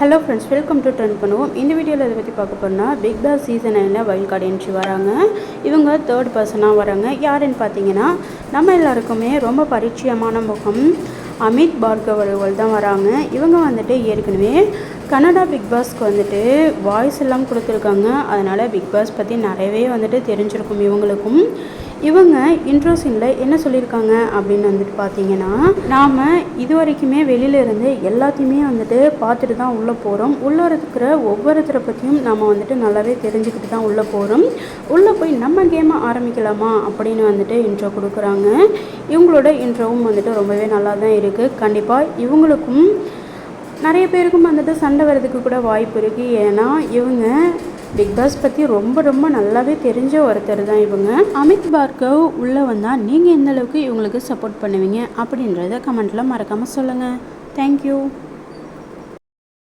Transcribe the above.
Hello friends welcome to turn பண்ணுவோம் இந்த வீடியோவில் இதை பற்றி பார்க்க போறோம்னா பிக் பாஸ் சீசன் நைனில் வைல்ட் கார்டு என்ட்ரி வராங்க. இவங்க தேர்ட் பர்சனாக வராங்க. யாருன்னு பார்த்தீங்கன்னா நம்ம எல்லாருக்குமே ரொம்ப பரிச்சயமான முகம் அமித் பார்கவ் அவர்கள் தான் வராங்க. இவங்க வந்துட்டு ஏற்கனவே கனடா பிக் பாஸ்க்கு வந்துட்டு வாய்ஸ் எல்லாம் கொடுத்துருக்காங்க. அதனால் பிக் பாஸ் பற்றி நிறையவே வந்துட்டு தெரிஞ்சிருக்கும் இவங்களுக்கும். இவங்க இன்ட்ரோசிங்கில் என்ன சொல்லியிருக்காங்க அப்படின்னு வந்துட்டு பார்த்தீங்கன்னா நாம் இது வரைக்குமே வெளியில இருந்து எல்லாத்தையுமே வந்துட்டு பார்த்துட்டு தான் உள்ளே போகிறோம் உள்ளே இருக்கிற ஒவ்வொருத்தரை பற்றியும் நம்ம வந்துட்டு நல்லாவே தெரிஞ்சுக்கிட்டு தான் உள்ளே போகிறோம் உள்ளே போய் நம்ம கேமை ஆரம்பிக்கலாமா அப்படின்னு வந்துட்டு இன்ட்ரோ கொடுக்குறாங்க. இவங்களோட இன்ட்ரோவும் வந்துட்டு ரொம்பவே நல்லா தான் இருக்குது கண்டிப்பாக இவங்களுக்கும் நிறைய பேருக்கும் வந்துட்டு சண்டை வர்றதுக்கு கூட வாய்ப்பு இருக்குது ஏன்னா இவங்க பிக் பாஸ் பற்றி ரொம்ப ரொம்ப நல்லாவே தெரிஞ்ச ஒருத்தர் தான் இவங்க. அமித் பார்கவ் உள்ளே வந்தால் நீங்கள் எந்த அளவுக்கு இவங்களுக்கு சப்போர்ட் பண்ணுவீங்க அப்படின்றத கமெண்ட்டில் மறக்காமல் சொல்லுங்கள் தேங்க்யூ